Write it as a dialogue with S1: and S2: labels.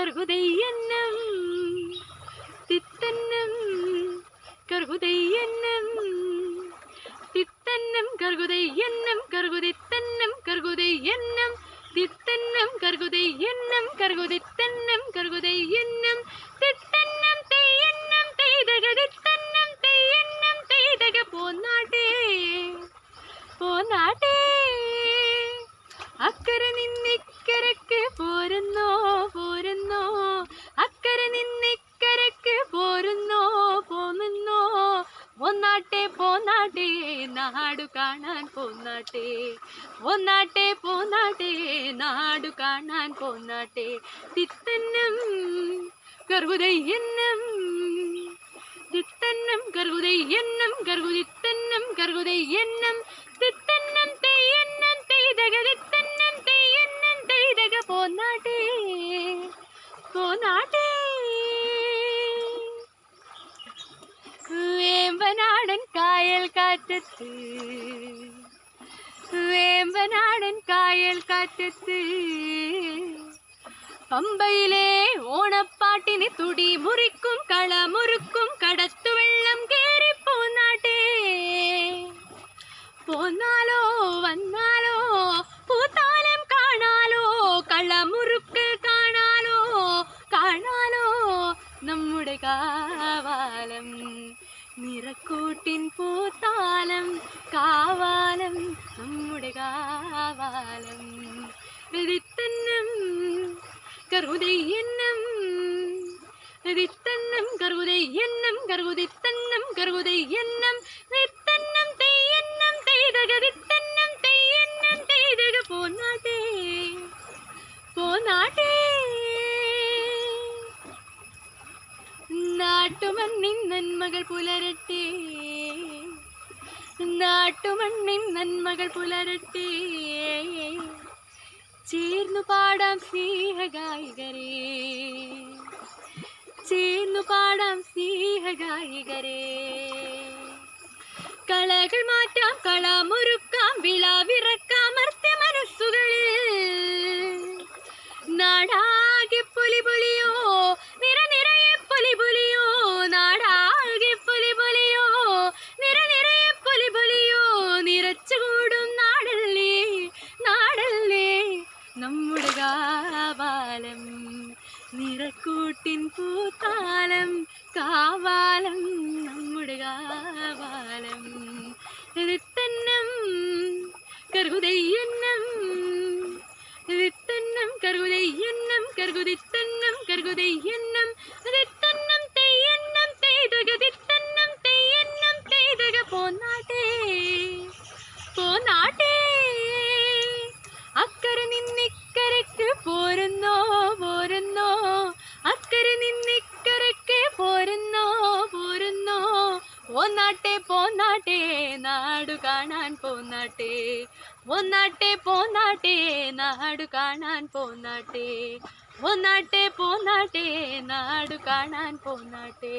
S1: கருகுதை எண்ணம். தித்தன்னம் கருகுதை எண்ணம். தித்தன்னம் கருகுதை எண்ணம். கருகுதை தன்னம் கருகுதை எண்ணம். தித்தன்னம் கருகுதை எண்ணம். கருகுதை தன்னம் கருகுதை எண்ணம். தித்தன்னம் നാടു കാണാൻ പോന്നാട്ടെ. ഒന്നാട്ടെ പോന്നാട്ടെ നാടു കാണാൻ പോന്നാട്ടെ. തിത്തന്നം കറുകുതയ്യന്നം തിത്തന്നം കറുകുതയ്യന്നം കറുകുതിത്തന്നം കറുകുതയ്യന്നം காயல் காட்டத்து வேம்பநாடன் காயல் காட்டத்து பம்பையிலே ஓணப்பாட்டினை துடி முறிக்கும் கள முறுக்கும் கடத்து നിറക്കൂട്ടിൻ പൂത്താലം കാവാലം നമ്മുടെ കാവാലം. വെതിത്തന്നം കറുതയ്യന്നം. വിത്തന്നം കറുതയ്യന്നം കറുതിത്തന്നം കറുതയ്യന്നം. നിത്തന്നം തെയ്യന്നം തെയ്തക നാട്ടുമണ്ണിൻ നന്മകൾ പുലരട്ടെ. നാട്ടുമണ്ണിൻ നന്മകൾ പുലരട്ടെ. ചേർന്നു പാടാം സ്നേഹഗായികരെ. ചേർന്നു പാടാം സ്നേഹഗായികരെ. കളകൾ മാറ്റാം കളമൊരുക്കാം വിളാവിറക്കാം അർത്ഥ മനസ്സുകളിൽ കാവാലം നിറക്കൂട്ടിൻ പൂത്താലം കാവാലം പോന്നാട്ടെ പോന്നാട്ടെ നാടു കാണാൻ പോന്നാട്ടെ. പോന്നാട്ടെ പോന്നാട്ടെ നാടു കാണാൻ പോന്നാട്ടെ. പോന്നാട്ടെ പോന്നാട്ടെ നാടു കാണാൻ പോന്നാട്ടെ.